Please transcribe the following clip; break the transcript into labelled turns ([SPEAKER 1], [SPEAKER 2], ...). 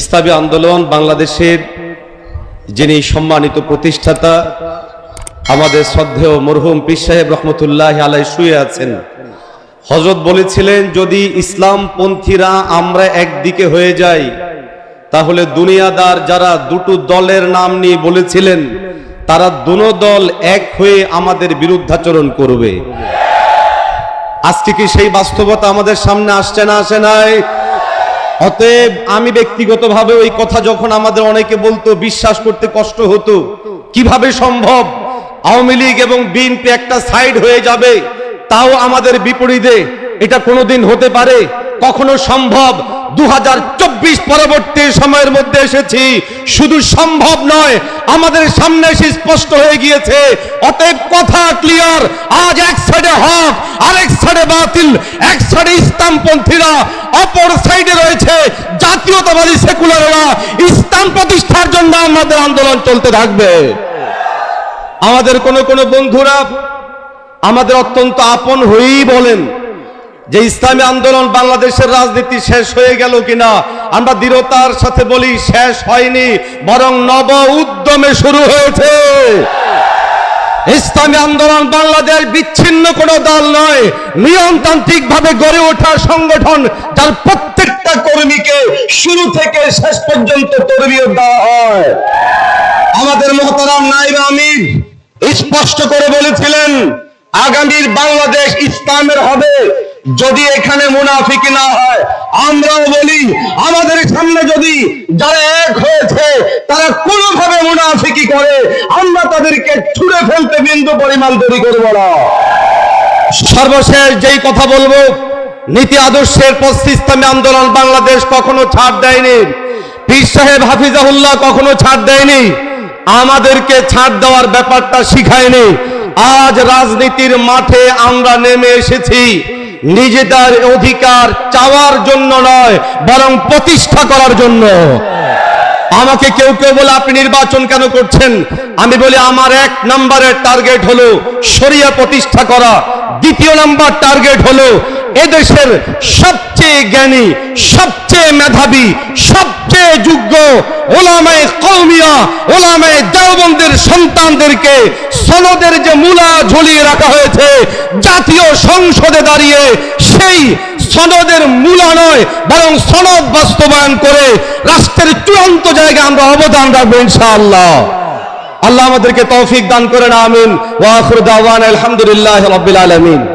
[SPEAKER 1] ইসলামী আন্দোলন বাংলাদেশের যিনি সম্মানিত প্রতিষ্ঠাতা, আমাদের শ্রদ্ধেয় মরহুম পীর সাহেব রহমতুল্লাহ আলাই শুয়ে আছেন। হজরত বলেছিলেন, যদি ইসলাম পন্থীরা আমরা একদিকে হয়ে যাই, তাহলে দুনিয়াদার যারা দুটো দলের নাম নিয়ে বলেছিলেন, তারা দুনো দল এক হয়ে আমাদের বিরুদ্ধাচরণ করবে। আজকে কি সেই বাস্তবতা আমাদের সামনে আসছে না আসে নাই? অতএব আমি ব্যক্তিগতভাবে ওই কথা যখন আমাদের অনেকে বলতো, বিশ্বাস করতে কষ্ট হতো, কীভাবে সম্ভব? আওয়ামী লীগ এবং বিএনপি একটা সাইড হয়ে যাবে, তাও আমাদের বিপরীতে, এটা কোনোদিন হতে পারে? কখনো সম্ভব? দু হাজার চব্বিশ পরবর্তী সময়ের মধ্যে এসেছি, শুধু সম্ভব নয়, আমাদের সামনে এসে স্পষ্ট হয়ে গিয়েছে, অতএব কথা ক্লিয়ার আজ এক সাইডে হক, আরেক বাতিল, এক সাইডে ইসলামপন্থীরা, অপর সাইডে রয়েছে জাতীয়তাবাদী সেকুলাররা। ইসলাম প্রতিষ্ঠার জন্য আমাদের আন্দোলন চলতে থাকবে। আমাদের কোন কোন বন্ধুরা আমাদের অত্যন্ত আপন হয়েই বলেন যে ইসলামী আন্দোলন বাংলাদেশের রাজনীতি শেষ হয়ে গেল কিনা। আমরা দৃঢ়তার সাথে বলি, শেষ হয়নি, বরং নব উদ্যমে শুরু হয়েছে। ইসলামী আন্দোলন বাংলাদেশ বিচ্ছিন্ন কোনো দল নয়। নিয়মতান্ত্রিক ভাবে গড়ে ওঠা সংগঠন যার প্রত্যেকটা কর্মীকে শুরু থেকে শেষ পর্যন্ত তরবিয়ত দেওয়া হয়। আমাদের মহতারাম নাইব আমির স্পষ্ট করে বলেছিলেন, আগামীর বাংলাদেশ ইসলামের হবে। যদি এখানে মুনাফিকি না হয়, আমরাও বলি, আমাদের সামনে যদি যারা এক হয়েছে, তারা কোনোভাবে মুনাফিকি করে, আমরা তাদেরকে ছুঁড়ে ফেলতে বিন্দু পরিমাণ তৈরি করব না। সর্বশেষ যেই কথা বলব, নীতি আদর্শের পশ্চিম ইসলামী আন্দোলন বাংলাদেশ কখনো ছাড় দেয়নি। পীর সাহেব হাফিজাহুল্লাহ কখনো ছাড় দেয়নি। আমাদেরকে ছাড় দেওয়ার ব্যাপারটা শিখায়নি। আজ রাজনীতির মাঠে আমরা নেমে এসেছি। নিজেদের অধিকার চাওয়ার জন্য নয়, বরং প্রতিষ্ঠা করার জন্য। আমাকে কেউ কেউ বলে, আপনি নির্বাচন কেন করছেন? আমি বলি, আমার এক নম্বরের টার্গেট হলো শরিয়া প্রতিষ্ঠা করা। দ্বিতীয় নাম্বার টার্গেট হলো এদেশের সবচেয়ে জ্ঞানী, সবচেয়ে মেধাবী, সবচেয়ে যোগ্য ওলামায় কৌমিয়া ওলামায়ে সন্তানদেরকে সনদের যে মূলা ঝুলিয়ে রাখা হয়েছে, জাতীয় সংসদে দাঁড়িয়ে সেই সনদের মূলা নয়, বরং সনদ বাস্তবায়ন করে রাষ্ট্রের চূড়ান্ত জায়গায় আমরা অবদান রাখব ইনশাআল্লাহ। আল্লাহ আমাদেরকে তৌফিক দান করেন, আমিন। ওয়া আখিরু দাওয়ানা আলহামদুলিল্লাহি রাব্বিল আলামিন।